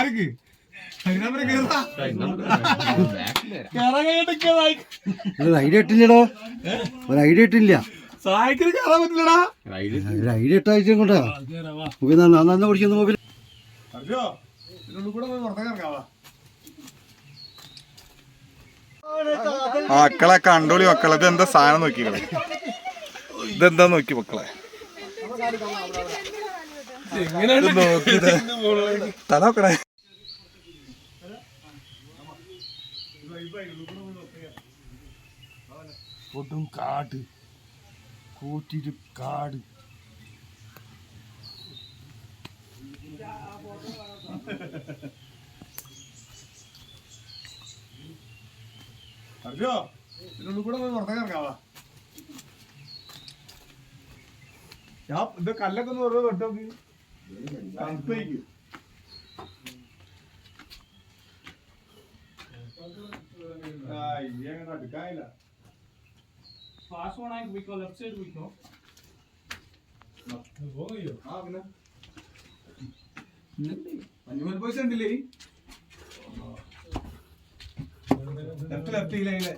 ആർക്ക്? ഒരു ഐഡിയ ഇട്ടില്ലടോ. ഒരു ഐഡിയ ഇട്ടില്ല. സായിക്കിന് കേറാൻ പറ്റില്ലടാ. ഒരു ഐഡിയ ഇട്ട ആഴ്ച കൊണ്ടാ. മൊബൈൽ നന്നാ മൊബൈൽ മക്കളെ കണ്ടോളി മക്കളെ. ഇത് എന്താ സാധനം നോക്കിക്കളെ ഇതെന്താ നോക്കി മക്കളെ? നോക്കി തല നോക്കണേ. കൊടും കാട് കൂട്ടിട്ട് കാട്. അറിയോ ഇതിനുള്ളിൽ കൂടെ പോയി പുറത്തേക്ക് ഇറങ്ങാവാ ഞാൻ ഇത് കല്ലൊക്കെ ഒന്ന് വെറുതെ തൊട്ട് നോക്കി. തണുപ്പായിരിക്കും guy. Yeah, not the guy. La. One I we call upset with no. No. Who are you? Ah, man. Nandi. Animal heb Nandi. Left, left, left,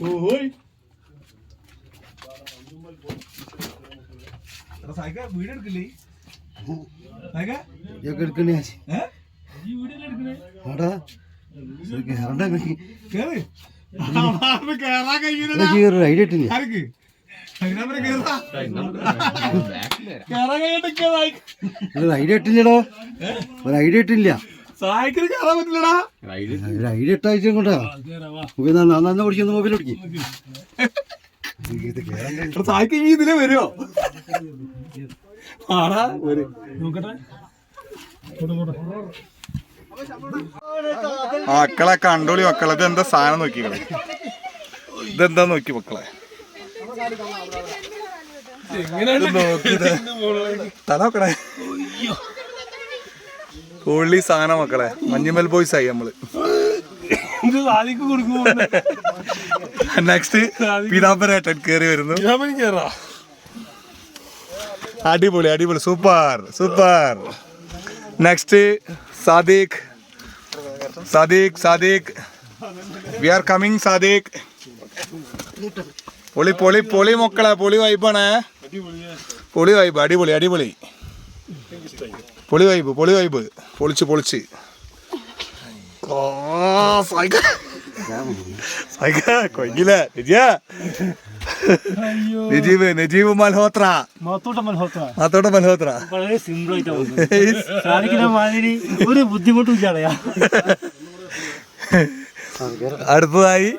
Hoi! സായിക്ക വീട് എടുക്കില്ലേ? സായിക്ക? എടുക്കണേ. ഏഹ് ആടാ കേറണ്ട കേറ്. കേറാൻ ഒരു ഐഡിയ ഇട്ടില്ല. ആർക്ക് ഒരു ഐഡിയ ഇട്ടില്ലടോ. ഒരു ഐഡിയ ഇട്ടില്ല. സായിക്കിന് കേറാൻ പറ്റില്ലടാ. ഒരു ഐഡിയ ഇട്ടാഴ്ച കൊണ്ടാ മൊബൈൽ നന്നാ പിടിക്കുന്ന മൊബൈൽ പിടിക്കും സായിക്ക് ഈ ഇതിലെ വരുമോ ആടാ മക്കളെ കണ്ടോളി മക്കളെ. ഇത് എന്താ സാധനം നോക്കിക്കളെ ഇതെന്താ നോക്കി മക്കളെ? ഇത് നോക്കി ഇത്. തല നോക്കണേ. കോഴി സാധനം മക്കളെ. മഞ്ഞുമൽ ബോയ്സ് ആയി നമ്മൾ. സാധിക്ക് കൊടുക്കും നെക്സ്റ്റ് പീതാംബരേട്ടൻ കേറി വരുന്നു. അടിപൊളി അടിപൊളി. Super super. Next Sadiq. Sadiq Sadiq. We are coming Sadiq. പൊളി പൊളി പൊളി മക്കളെ പൊളി വൈബാണ്. പൊളി വൈബ് അടിപൊളി അടിപൊളി. പൊളി വൈബ് പൊളി വൈബ്. പൊളിച്ച് പൊളിച്ച്. ഓ, സായിക്ക. സായിക്ക, കൊയ്യില്ല നിജിയ നജീബ് നജീബ് മൽഹോത്ര മൊത്തോട്ടം മൽഹോത്ര അതോടെ മൽഹോത്ര വളരെ സിമ്പിൾ ആയിട്ട് പോകുന്നത് സാധിക്കുന്ന മാതിരി ഒരു ബുദ്ധിമുട്ടും ഇല്ലാതെയാ അടുത്തതായി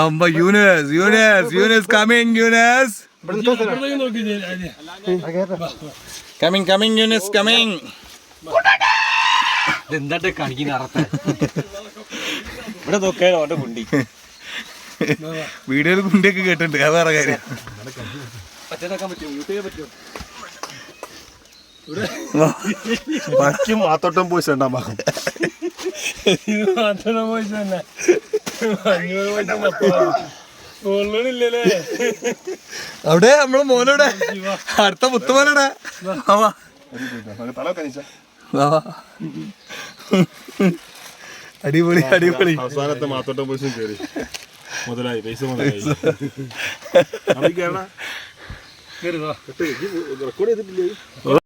അമ്പ Younus Younus Younus coming Younus coming coming Younus coming എന്താട്ടെ കാണിക്കുന്ന അറത്ത ഇവിടെ നോക്കാനോ അവന്റെ കുണ്ടി. വീഡിയോയിൽ കുണ്ടിയൊക്കെ കേട്ടിട്ടുണ്ട്. അത് വേറെ കാര്യം. പറ്റും മാത്തോട്ടം പോയി അഞ്ഞൂറ് പോയി കൊള്ളണില്ലല്ലേ? അവിടെ നമ്മളെ മോനോടെ അടുത്ത മുത്തുമോനോടെ ആവാ തല വാ. അടിപൊളി അടിപൊളി. അവസാനത്തെ മാത്തോട്ടം പോയി കയറി മുതലായി പൈസ മുതലായി. റെക്കോർഡ് ചെയ്തിട്ടില്ലേ?